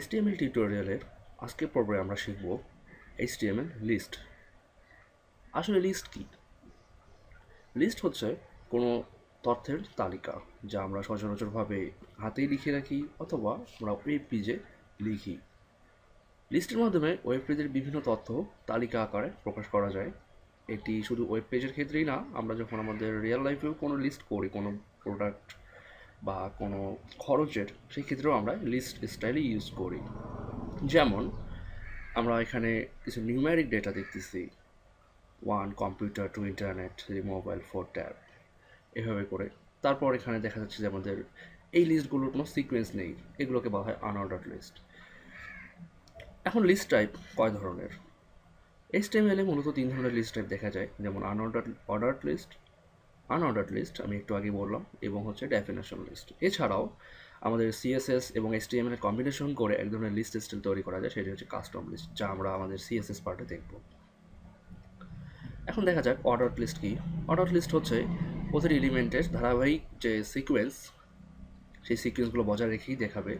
HTML টিউটোরিয়ালের আজকের পর্বে আমরা শিখব HTML লিস্ট আসলে লিস্ট কি? লিস্ট হচ্ছে কোনো তথ্যের তালিকা যা আমরা সচরাচরভাবে হাতেই লিখে রাখি অথবা আমরা ওয়েব পেজে লিখি। লিস্টের মাধ্যমে ওয়েব পেজের বিভিন্ন তথ্য তালিকা আকারে প্রকাশ করা যায়। এটি শুধু ওয়েব পেজের ক্ষেত্রেই না, আমরা যখন আমাদের রিয়েল লাইফেও কোনো লিস্ট করি, কোনো প্রোডাক্ট বা কোনো খরচের, সেই ক্ষেত্রেও আমরা লিস্ট স্টাইলে ইউজ করি। যেমন, আমরা এখানে কিছু নিউম্যারিক ডেটা দেখতেছি। One computer two internet three mobile four tab এভাবে করে। তারপর এখানে দেখা যাচ্ছে যে আমাদের এই লিস্টগুলোর কোনো সিকোয়েন্স নেই। এগুলোকে বলা হয় আনঅর্ডার লিস্ট এখন লিস্ট টাইপ কয় ধরনের? HTML এ মূলত তিন ধরনের লিস্ট টাইপ দেখা যায়। যেমন unorder order list unorder list আমি একটু আগে বললাম, এবং হচ্ছে ডেফিনেশন লিস্ট এছাড়াও আমাদের সিএসএস এবং HTML এর কম্বিনেশন করে এক ধরনের লিস্ট স্টাইল তৈরি করা যায়, সেটি হচ্ছে কাস্টম লিস্ট যা আমরা আমাদের সিএসএস পার্টে দেখব। এখন দেখা যাক অর্ডার লিস্ট কি। অর্ডার লিস্ট হচ্ছে প্রতিটি এলিমেন্টের ধারাবাহিক যে সিকোয়েন্স সেই সিকোয়েন্সগুলো বজায় রেখেই দেখাবে।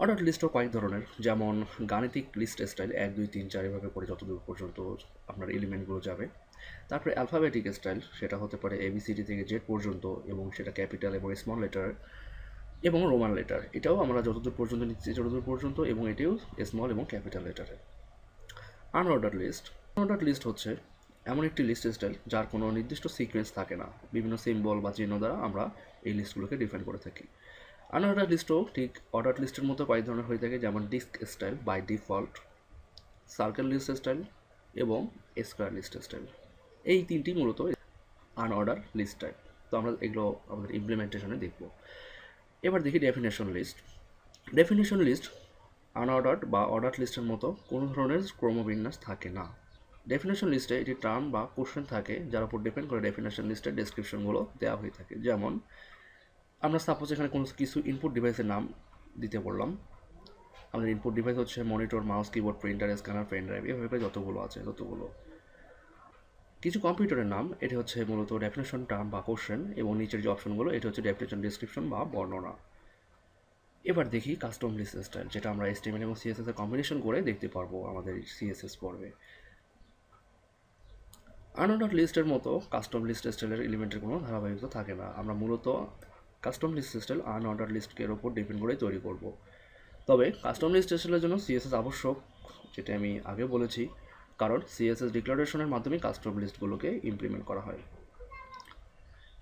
অর্ডার লিস্টও কয়েক ধরনের, যেমন গাণিতিক লিস্ট স্টাইল এক, দুই, তিন, চার এভাবে করে যতদূর পর্যন্ত আপনার এলিমেন্টগুলো যাবে। তারপরে অ্যালফাবেটিক স্টাইল সেটা হতে পারে এবিসিডি থেকে জেড পর্যন্ত এবং সেটা ক্যাপিটাল এবং স্মল লেটার এবং রোমান লেটার এটাও আমরা যতদূর পর্যন্ত নিচ্ছি যতদূর পর্যন্ত এবং এটিও স্মল এবং ক্যাপিটাল লেটারে আনঅর্ডার লিস্ট আনঅর্ডার লিস্ট হচ্ছে এমন একটি লিস্ট স্টাইল যার কোনো নির্দিষ্ট সিকোয়েন্স থাকে না। বিভিন্ন সিম্বল বা চিহ্ন দ্বারা আমরা এই লিস্টগুলোকে ডিফাইন করে থাকি। আনঅর্ডার লিস্টও ঠিক অর্ডার লিস্টের মতো কয়েক ধরনের হয়ে থাকে, যেমন disc style by default circle list style এবং স্কোয়ার লিস্ট স্টাইল এই তিনটি মূলত আনঅর্ডার লিস্ট টাইপ। তো আমরা এগুলো আমাদের ইমপ্লিমেন্টেশনে দেখব। এবার দেখি definition list definition list unordered বা অর্ডার লিস্টের মতো কোনো ধরনের ক্রমবিন্যাস থাকে না। ডেফিনেশন লিস্টে এটি টার্ম বা কোশ্চেন থাকে, যার উপর ডিপেন্ড করে ডেফিনেশন লিস্টের ডেসক্রিপশনগুলো দেওয়া হয়ে থাকে। যেমন, আমরা সাপোজ এখানে কোনো কিছু ইনপুট ডিভাইসের নাম দিতে বললাম। আমাদের ইনপুট ডিভাইস হচ্ছে monitor mouse keyboard printer scanner pen drive এভাবে যতগুলো আছে ততগুলো। কিছু কম্পিউটারের নাম, এটা হচ্ছে মূলত ডেফিনেশন টার্ম বা কোশ্চেন এবং নিচের যে অপশনগুলো এটা হচ্ছে ডেফিনেশন ডিসক্রিপশন বা বর্ণনা। এবার দেখি কাস্টম লিস্ট স্টাইল যেটা আমরা এসটিএমএল এবং সিএসএস এর কম্বিনেশন করে দেখতে পারব আমাদের সিএসএস পর্বে। আনঅর্ডার লিস্টের মতো কাস্টম লিস্ট স্টাইলের এলিমেন্টের কোনো ধারাবাহিকতা থাকে না। আমরা মূলত কাস্টম লিস্ট স্টাইল আনঅর্ডার লিস্টের ওপর ডিপেন্ড করে তৈরি করব। তবে কাস্টম লিস্ট স্টাইলের জন্য সিএসএস আবশ্যক, যেটা আমি আগে বলেছি। কারণ সিএসএস ডিক্লারেশনের মাধ্যমে কাস্টম লিস্টগুলোকে ইমপ্লিমেন্ট করা হয়।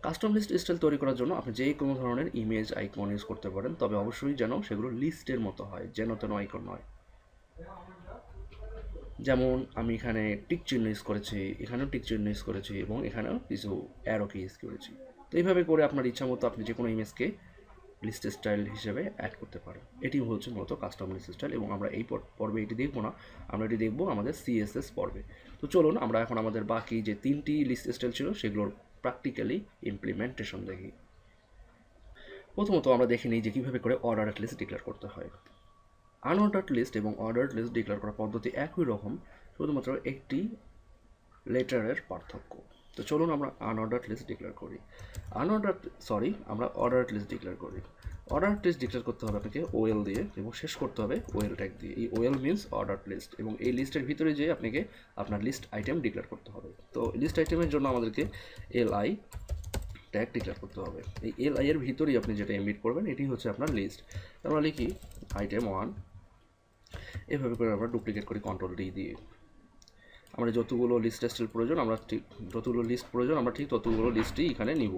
কাস্টম লিস্ট স্টাইল তৈরি করার জন্য আপনি যে কোনো ধরনের ইমেজ আইকন ইউজ করতে পারেন, তবে অবশ্যই যেন সেগুলো লিস্টের মতো হয়, যেন তেন আইকন নয়। যেমন আমি এখানে টিক চিহ্ন ইউজ করেছি, এখানেও টিক চিহ্ন ইউজ করেছি এবং এখানেও কিছু অ্যারোকে ইউজ করেছি। তো এইভাবে করে আপনার ইচ্ছা মতো আপনি যে কোনো ইমেজকে লিস্ট স্টাইল হিসেবে অ্যাড করতে পারেন এটি হচ্ছে মূলত কাস্টম লিস্ট স্টাইল এবং আমরা এই পর্বে এটি দেখব না, আমরা এটি দেখব আমাদের সিএসএস পর্বে। তো চলুন, আমরা এখন আমাদের বাকি যে তিনটি লিস্ট স্টাইল ছিল, সেগুলোর প্র্যাকটিক্যালি ইমপ্লিমেন্টেশন দেখি। প্রথমত আমরা দেখে নিই যে কীভাবে করে অর্ডার লিস্ট ডিক্লেয়ার করতে হয়। আনঅর্ডার লিস্ট এবং অর্ডার লিস্ট ডিক্লেয়ার করার পদ্ধতি একই রকম, শুধুমাত্র একটি লেটারের পার্থক্য। তো চলুন আমরা আনঅর্ডার লিস্ট ডিক্লেয়ার করি। আনঅর্ডার সরি আমরা অর্ডার লিস্ট ডিক্লেয়ার করি। অর্ডার লিস্ট ডিক্লেয়ার করতে হবে আপনাকে ওয়েল দিয়ে এবং শেষ করতে হবে ওয়েল ট্যাগ দিয়ে। এই ওয়েল মিনস অর্ডার লিস্ট এবং এই লিস্টের ভিতরে যেয়ে আপনাকে আপনার লিস্ট আইটেম ডিক্লেয়ার করতে হবে। তো লিস্ট আইটেমের জন্য আমাদেরকে এল আই ট্যাগ ডিক্লেয়ার করতে হবে। এই এল আই এর ভিতরেই আপনি যেটা এমবিট করবেন, এটি হচ্ছে আপনার লিস্ট আমরা লিখি আইটেম ওয়ান এভাবে করে আমরা ডুপ্লিকেট করি কন্ট্রোল ডি দিয়ে। আমরা যতগুলো লিস্ট টেস্টের প্রয়োজন, আমরা ঠিক যতগুলো লিস্ট প্রয়োজন, আমরা ঠিক ততগুলো লিস্টই এখানে নিব।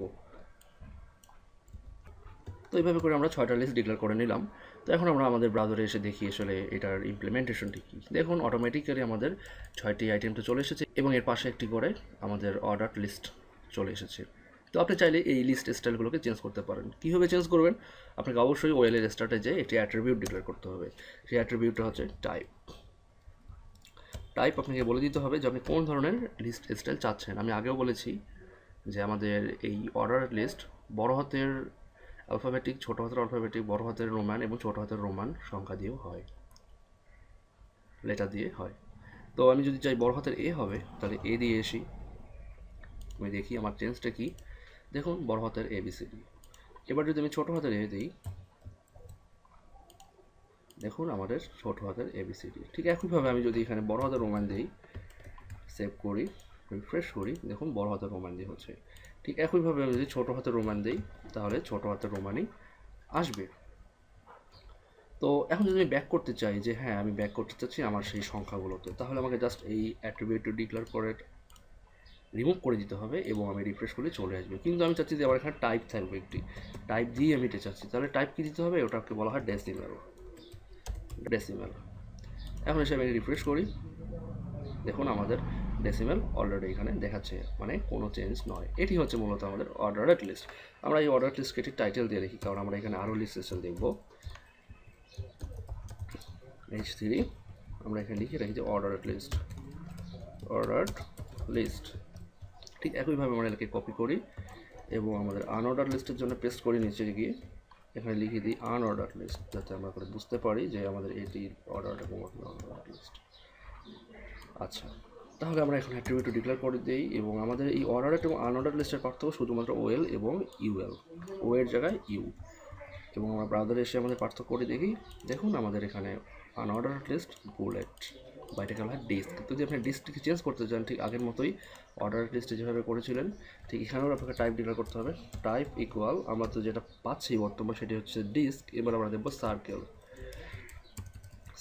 তো এইভাবে করে আমরা ছয়টা লিস্ট ডিক্লেয়ার করে নিলাম। তো এখন আমরা আমাদের ব্রাউজারে এসে দেখি আসলে এটার ইমপ্লিমেন্টেশনটি কী। দেখুন অটোমেটিক্যালি আমাদের ছয়টি আইটেমটা চলে এসেছে এবং এর পাশে একটি করে আমাদের অর্ডার লিস্ট চলে এসেছে। তো আপনি চাইলে এই লিস্ট স্টাইলগুলোকে চেঞ্জ করতে পারেন। কীভাবে চেঞ্জ করবেন? আপনাকে অবশ্যই ওয়েলের স্টার্টে যেয়ে একটি অ্যাট্রিবিউট ডিক্লেয়ার করতে হবে। সেই অ্যাট্রিবিউটটা হচ্ছে টাইপ টাইপ আপনাকে বলে দিতে হবে যে আপনি কোন ধরনের লিস্ট স্টাইল চাচ্ছেন। আমি আগেও বলেছি যে আমাদের এই অর্ডার লিস্ট বড় হাতের অ্যালফাবেটিক ছোটো হাতের অ্যালফাবেটিক বড় হাতের রোমান এবং ছোটো হাতের রোমান সংখ্যা দিয়েও হয়। লেটার দিয়ে হয়। তো আমি যদি চাই বড় হাতের এ হবে, তাহলে এ দিয়ে এসি আমি দেখি আমার চেঞ্জটা কি। দেখুন, বড় হাতের এ বি সি ডি এবার যদি আমি ছোটো হাতের এ দিই দেখুন, আমাদের ছোট হাতের এবিসিডি ঠিক একইভাবে আমি যদি এখানে বড় হাতের রোমান দিই সেভ করি রিফ্রেশ করি, দেখুন বড় হাতের রোমান দিয়ে হচ্ছে। ঠিক একইভাবে আমি যদি ছোটো হাতের রোমান দিই, তাহলে ছোট হাতের রোমানই আসবে। তো এখন যদি আমি ব্যাক করতে চাই যে হ্যাঁ আমি ব্যাক করতে চাচ্ছি আমার সেই সংখ্যাগুলোতে, তাহলে আমাকে জাস্ট এই অ্যাট্রিবিউট ডিক্লেয়ার করে রিমুভ করে দিতে হবে এবং আমি রিফ্রেশ করলে চলে আসবে। কিন্তু আমি চাচ্ছি যে আমার এখানে টাইপ থাকবে একটি। টাইপ দিয়ে আমি এটা চাচ্ছি। তাহলে টাইপ কী দিতে হবে? ওটাকে বলা হয় ডেসিমেল ডেসিমেল এখন এসে আমি রিফ্রেশ করি। দেখুন, আমাদের ডেসিমেল অলরেডি এখানে দেখাচ্ছে মানে কোনো চেঞ্জ নয়। এটি হচ্ছে মূলত আমাদের অর্ডারেড লিস্ট আমরা এই অর্ডার লিস্টকে একটি টাইটেল দিয়ে রাখি কারণ আমরা এখানে আরও লিস্ট সেশন দেখব। এইচ থ্রি আমরা এখানে লিখে রাখি যে অর্ডারেড লিস্ট অর্ডার লিস্ট ঠিক একইভাবে আমরা এটাকে কপি করি এবং আমাদের আনঅর্ডার লিস্টের জন্য পেস্ট করি নিচে গিয়ে। এখানে লিখে দিই আনঅর্ডার লিস্ট, যাতে আমরা করে বুঝতে পারি যে আমাদের এটি অর্ডার এবং আনঅর্ডার লিস্ট। আচ্ছা তাহলে আমরা এখন অ্যাট্রিবিউট ডিক্লেয়ার করে দিই এবং আমাদের এই অর্ডার এবং আনঅর্ডার লিস্টের পার্থক্য শুধুমাত্র ওয়েল এবং ইউএল ও এর জায়গায় ইউ এবং আমরা ব্রাউজারে এসে আমাদের পার্থক্য করে দেখি। দেখুন আমাদের এখানে আনঅর্ডার লিস্ট বুলেট বা বলা হয়? ডিস্ক। যদি আপনি ডিস্কটিকে চেঞ্জ করতে চান, ঠিক আগের মতোই অর্ডার লিস্টে যেভাবে করেছিলেন, ঠিক এখানেও আপনাকে টাইপ ডিক্লেয়ার করতে হবে। টাইপ ইকুয়াল আমরা তো যেটা পাচ্ছি বর্তমান সেটি হচ্ছে ডিস্ক এবার আমরা দেখব circle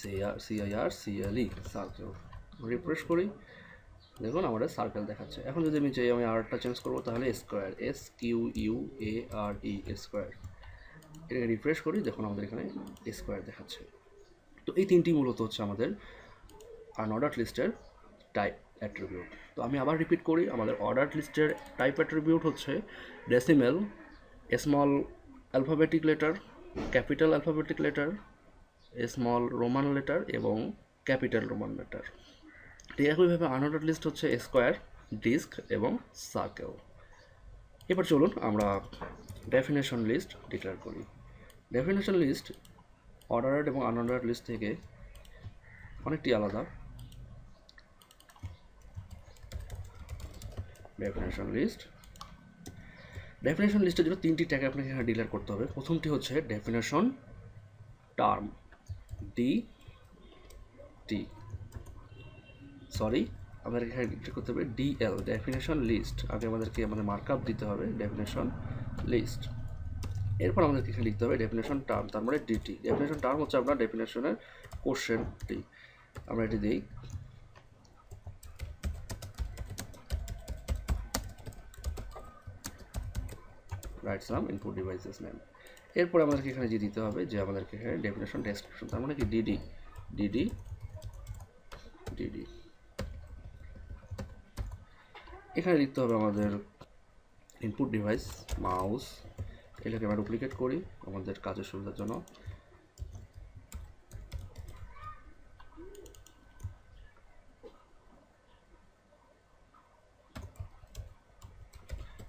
C R C I R C L E circle refresh করি। দেখুন, আমাদের সার্কেল দেখাচ্ছে। এখন যদি আমি চাই আমি আরটা চেঞ্জ করব, তাহলে square S Q U A R E square এটাকে রিফ্রেশ করি, দেখুন আমাদের এখানে স্কোয়ার দেখাচ্ছে। তো এই তিনটি মূলত হচ্ছে আমাদের আনঅর্ডার লিস্টের টাইপ অ্যাট্রিবিউট তো আমি আবার রিপিট করি, আমাদের অর্ডার লিস্টের টাইপ অ্যাট্রিবিউট হচ্ছে decimal small alphabetic letter capital alphabetic letter small roman letter এবং ক্যাপিটাল রোমান লেটার ঠিক একইভাবে আনঅর্ডার লিস্ট হচ্ছে স্কোয়ার ডিস্ক এবং সার্কেল এবার চলুন আমরা ডেফিনেশন লিস্ট ডিক্লেয়ার করি। ডেফিনেশন লিস্ট অর্ডারেড এবং আনঅর্ডার লিস্ট থেকে অনেকটি আলাদা। ডেফিনেশন লিস্ট ডেফিনেশন লিস্টের জন্য তিনটি ট্যাগ আপনাকে এখানে ডিলার করতে হবে। প্রথমটি হচ্ছে definition term D T sorry আমাদের এখানে ডিক্লেয়ার করতে হবে ডিএল ডেফিনেশন লিস্ট আগে আমাদেরকে আমাদের মার্কআপ দিতে হবে ডেফিনেশন লিস্ট এরপর আমাদেরকে এখানে লিখতে হবে ডেফিনেশন টার্ম তার মানে ডিটি ডেফিনেশন টার্ম হচ্ছে আপনার ডেফিনেশনের কোশ্চেনটি আমরা এটি দিই। Write some input devices name এরপর আমাদেরকে এখানে যে দিতে হবে, যে আমাদেরকে এখানে ডেফিনেশন ডেসক্রিপশন তার মানে কি? ডিডি ডিডি ডিডি এখানে লিখতে হবে আমাদের ইনপুট ডিভাইস মাউস এটাকে আমরা ডুপ্লিকেট করি আমাদের কাজের সুবিধার জন্য।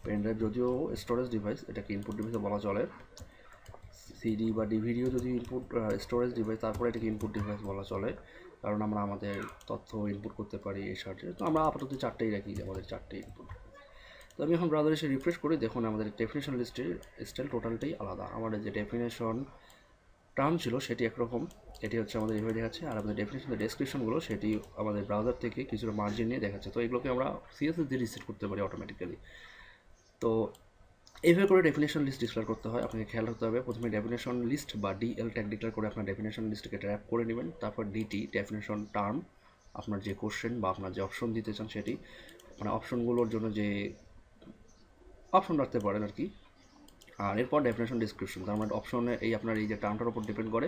পেনড্রাইভ যদিও স্টোরেজ ডিভাইস এটাকে ইনপুট ডিভাইসে বলা চলে। সিডি বা ডিভিডিও যদি ইনপুট স্টোরেজ ডিভাইস তারপরে এটাকে ইনপুট ডিভাইস বলা চলে। কারণ আমরা আমাদের তথ্য ইনপুট করতে পারি এই সার্চে তো আমরা আপাতত চারটেই রাখি, আমাদের চারটে ইনপুট তো আমি এখন ব্রাদার এসে রিফ্রেশ করি, দেখুন আমাদের ডেফিনেশন লিস্টের স্টাইল টোটালটাই আলাদা। আমাদের যে ডেফিনেশন টার্ম ছিল, সেটি একরকম। এটি হচ্ছে আমাদের এইভাবে দেখাচ্ছে, আর আমাদের ডেফিনেশন ডেসক্রিপশনগুলো সেটি আমাদের ব্রাউজার থেকে কিছুটা মার্জিন নিয়ে দেখাচ্ছে। তো এগুলোকে আমরা সিএসএস দিয়ে রিসেট করতে পারি অটোমেটিক্যালি তো এইভাবে করে ডেফিনেশন লিস্ট ডিক্লেয়ার করতে হয়। আপনাকে খেয়াল রাখতে হবে, প্রথমে ডেফিনেশন লিস্ট বা ডিএল ট্যাগ ডিক্লেয়ার করে আপনার ডেফিনেশন লিস্টকে ট্র্যাপ করে নেবেন। তারপর ডিটি ডেফিনেশন টার্ম আপনার যে কোশ্চেন বা আপনার যে অপশন দিতে চান সেটি মানে অপশনগুলোর জন্য যে অপশন রাখতে পারেন আর কি। আর এরপর ডেফিনেশন ডিসক্রিপশন তার মানে অপশনে এই আপনার এই যে টার্মটার উপর ডিপেন্ড করে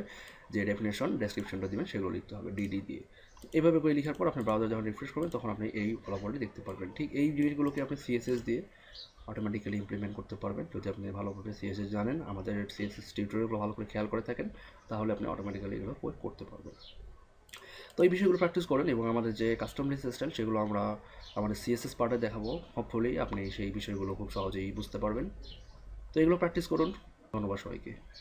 যে ডেফিনেশন ডেসক্রিপশনটা দিবেন, সেগুলো লিখতে হবে ডিডি দিয়ে। এভাবে করে লিখার পর আপনি ব্রাউজার যখন রিফ্রেশ করবেন, তখন আপনি এই ফলাফলটি দেখতে পারবেন। ঠিক এই জিনিসগুলোকে আপনি সিএসএস দিয়ে অটোমেটিক্যালি ইমপ্লিমেন্ট করতে পারবেন। যদি আপনি ভালোভাবে সিএসএস জানেন, আমাদের সিএসএস টিউটোরিয়ালগুলো ভালো করে খেয়াল করে থাকেন, তাহলে আপনি অটোমেটিক্যালি এগুলো করতে পারবেন। তো এই বিষয়গুলো প্র্যাকটিস করেন এবং আমাদের যে কাস্টম স্টাইল সেগুলো আমরা আমাদের সিএসএস পার্টে দেখাবো। হোপফুলি আপনি সেই বিষয়গুলো খুব সহজেই বুঝতে পারবেন। তো এগুলো প্র্যাকটিস করুন। ধন্যবাদ সবাইকে।